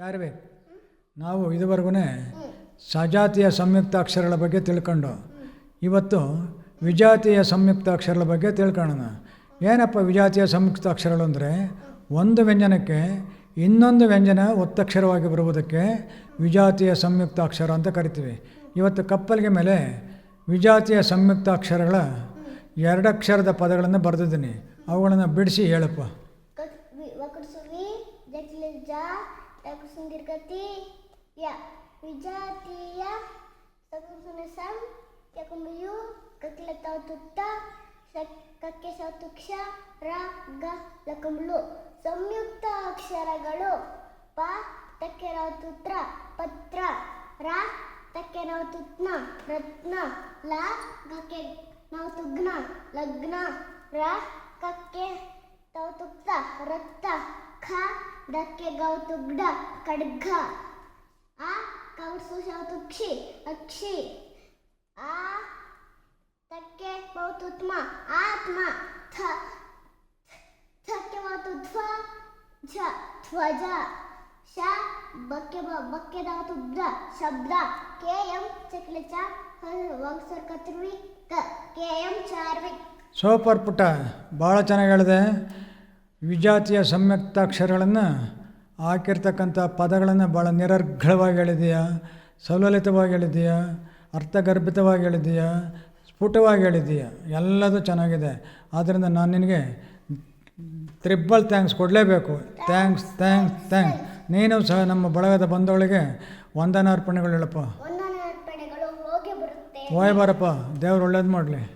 ಚಾರ್ವಿಕ್ ನಾವು ಇದುವರೆಗೂ ಸಜಾತಿಯ ಸಂಯುಕ್ತ ಅಕ್ಷರಗಳ ಬಗ್ಗೆ ತಿಳ್ಕೊಂಡು. ಇವತ್ತು ವಿಜಾತಿಯ ಸಂಯುಕ್ತ ಅಕ್ಷರಗಳ ಬಗ್ಗೆ ತಿಳ್ಕೊಳ್ಳೋಣ ಏನಪ್ಪ ವಿಜಾತಿಯ ಸಂಯುಕ್ತ ಅಕ್ಷರಗಳು ಅಂದರೆ? ಒಂದು ವ್ಯಂಜನಕ್ಕೆ ಇನ್ನೊಂದು ವ್ಯಂಜನ ಒತ್ತಕ್ಷರವಾಗಿ ಬರುವುದಕ್ಕೆ ವಿಜಾತಿಯ ಸಂಯುಕ್ತ ಅಕ್ಷರ ಅಂತ ಕರಿತೀವಿ. ಇವತ್ತು ಕಪ್ಪಲಿಗೆ ಮೇಲೆ ವಿಜಾತಿಯ ಸಂಯುಕ್ತ ಅಕ್ಷರಗಳ ಎರಡಕ್ಷರದ ಪದಗಳನ್ನು ಬರೆದಿದ್ದೀನಿ. ಅವುಗಳನ್ನು ಬಿಡಿಸಿ ಹೇಳಪ್ಪ. ಜಕ್ಲಿಜ ಯಕೃಸುಂದಿರ್ಗತಿ ಯ ವಿಜಾತೀಯ ಸಂ ಯಕುಂಬಿಯು ಕಕ್ಲ ತೌತುತ್ತ ಕಕ್ಕೆ ಸೌತುಕ್ಷ ರ ಗ ಲಕಂಬ್ಲು ಸಂಯುಕ್ತ ಅಕ್ಷರಗಳು ಪ ತಕ್ಕೆ ತುತ್ರ ಪತ್ರ ರ ತಕ್ಕೆ ರೌತುತ್ನ ರತ್ನ ಲ ಗಕ್ಕೆ ನೌತುಗ್ನ ಲಗ್ನ ರ ಕಕ್ಕೆ ತೌತುಕ್ತ ರಕ್ತ ಖ ಡಕ್ಕೆ ಗೌತುಗ್ಡ ಖಡ್ಗ ಆ ಕೌರ್ಸು ಶೌತುಕ್ಷಿ ಅಕ್ಷಿ. ಆ, ತಕ್ಕೆ ಭೌತುತ್ಮ ಆತ್ಮ, ಥ ಥಕ್ಕೆ ಭೌತುಧ್ವ ಝ, ಧ್ವಜ. ಶ ಬಕ್ಕೆ ಬಕ್ಕೆ ಬ್ರ, ಶಬ್ದ. ಕೆ, ಎಂ ಚಕ್ಲಿಚ ವಂಸರ್ ಕತ್ರುವಿ ಕ, ಎಂ ಚಾರ್ವಿಕ್ ಸೂಪರ್ ಪುಟ ಭಾಳ ಚೆನ್ನಾಗಿ ಹೇಳಿದೆ. ವಿಜಾತಿಯ ಸಂಯುಕ್ತಾಕ್ಷರಗಳನ್ನು ಹಾಕಿರ್ತಕ್ಕಂಥ ಪದಗಳನ್ನು ಭಾಳ ನಿರರ್ಘಳವಾಗಿ ಹೇಳಿದೆಯಾ ಸಲಲಿತವಾಗಿ ಹೇಳಿದೆಯಾ ಅರ್ಥಗರ್ಭಿತವಾಗಿ ಹೇಳಿದೆಯಾ ಸ್ಫುಟವಾಗಿ ಹೇಳಿದೆಯಾ ಎಲ್ಲದೂ ಚೆನ್ನಾಗಿದೆ. ಆದ್ದರಿಂದ ನಾನು ನಿನಗೆ ತ್ರಿಬ್ಬಲ್ ಥ್ಯಾಂಕ್ಸ್ ಕೊಡಲೇಬೇಕು. Thanks thanks thanks. ನೀನು ಸಹ ನಮ್ಮ ಬಳಗದ ಬಂಧುಗಳಿಗೆ ವಂದನಾರ್ಪಣೆಗಳು ಹೇಳಪ್ಪ. ಹೋಗಿ ಬಾರಪ್ಪ ದೇವ್ರು ಒಳ್ಳೇದು ಮಾಡಲಿ.